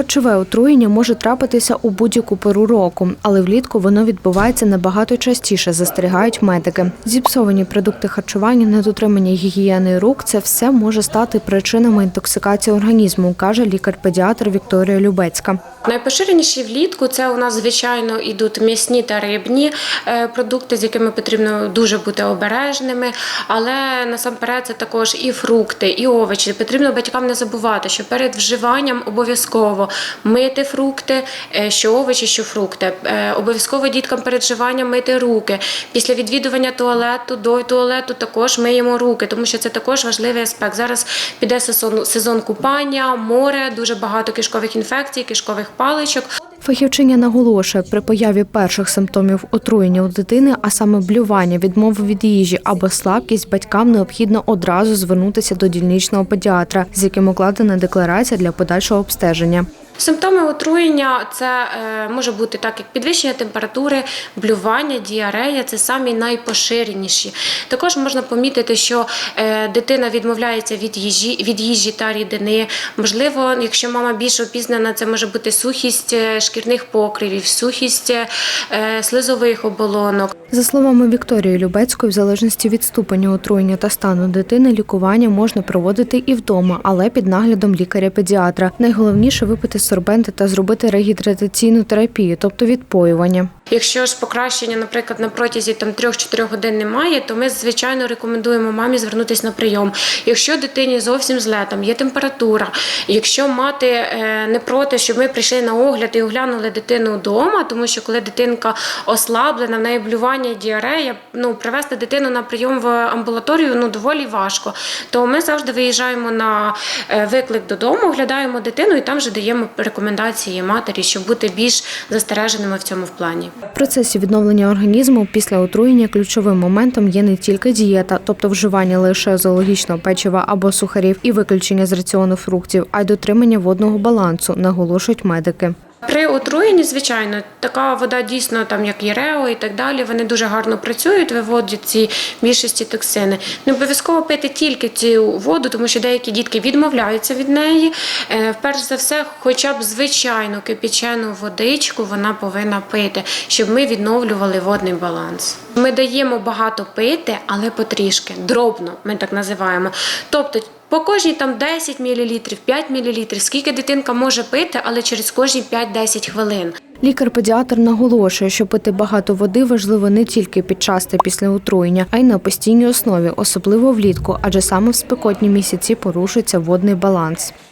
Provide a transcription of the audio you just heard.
Харчове отруєння може трапитися у будь-яку пору року, але влітку воно відбувається набагато частіше, застерігають медики. Зіпсовані продукти харчування, недотримання гігієни рук це все може стати причинами інтоксикації організму, каже лікар-педіатр Вікторія Любецька. Найпоширеніші влітку це у нас звичайно ідуть м'ясні та рибні е, продукти, з якими потрібно дуже бути обережними. Але насамперед це також і фрукти, і овочі. Потрібно батькам не забувати, що перед вживанням обов'язково мити фрукти, е, що овочі, що фрукти. Е, Обов'язково діткам перед вживанням мити руки. Після відвідування туалету до туалету також миємо руки, тому що це також важливий аспект. Зараз піде сезон, сезон купання, море, дуже багато кишкових інфекцій, кишкових паличок. Фахівчиня наголошує, при появі перших симптомів отруєння у дитини, а саме блювання, відмови від їжі або слабкість, батькам необхідно одразу звернутися до дільничного педіатра, з яким укладена декларація для подальшого обстеження. Симптоми отруєння це е, може бути так, як підвищення температури, блювання, діарея це самі найпоширеніші. Також можна помітити, що е, дитина відмовляється від їжі, від їжі та рідини. Можливо, якщо мама більш опізнана, це може бути сухість е, шкірних покривів, сухість е, слизових оболонок. За словами Вікторії Любецької, в залежності від ступеня отруєння та стану дитини, лікування можна проводити і вдома, але під наглядом лікаря-педіатра. Найголовніше випити сорбенти та зробити регідратаційну терапію, тобто відпоювання. Якщо ж покращення, наприклад, на протязі там 3-4 годин немає, то ми звичайно рекомендуємо мамі звернутися на прийом. Якщо дитині зовсім зле, там є температура, якщо мати е, не проти, щоб ми прийшли на огляд і оглянули дитину вдома, тому що коли дитинка ослаблена, в неї блювання і діарея, ну привести дитину на прийом в амбулаторію ну доволі важко. То ми завжди виїжджаємо на е, виклик додому, оглядаємо дитину і там вже даємо рекомендації матері, щоб бути більш застереженими в цьому плані. В процесі відновлення організму після отруєння ключовим моментом є не тільки дієта, тобто вживання лише зоологічного печива або сухарів і виключення з раціону фруктів, а й дотримання водного балансу, наголошують медики. При отруєнні, звичайно, така вода дійсно, там як єрео і так далі, вони дуже гарно працюють, виводять ці більшості токсини. Не обов'язково пити тільки цю воду, тому що деякі дітки відмовляються від неї. Е, Перш за все, хоча б звичайну кипячену водичку вона повинна пити, щоб ми відновлювали водний баланс. Ми даємо багато пити, але потрішки, дробно, ми так називаємо. Тобто по кожній там 10 мл, 5 мл, скільки дитинка може пити, але через кожні 5-10 хвилин. Лікар-педіатр наголошує, що пити багато води важливо не тільки під час та після отруєння, а й на постійній основі, особливо влітку, адже саме в спекотні місяці порушується водний баланс.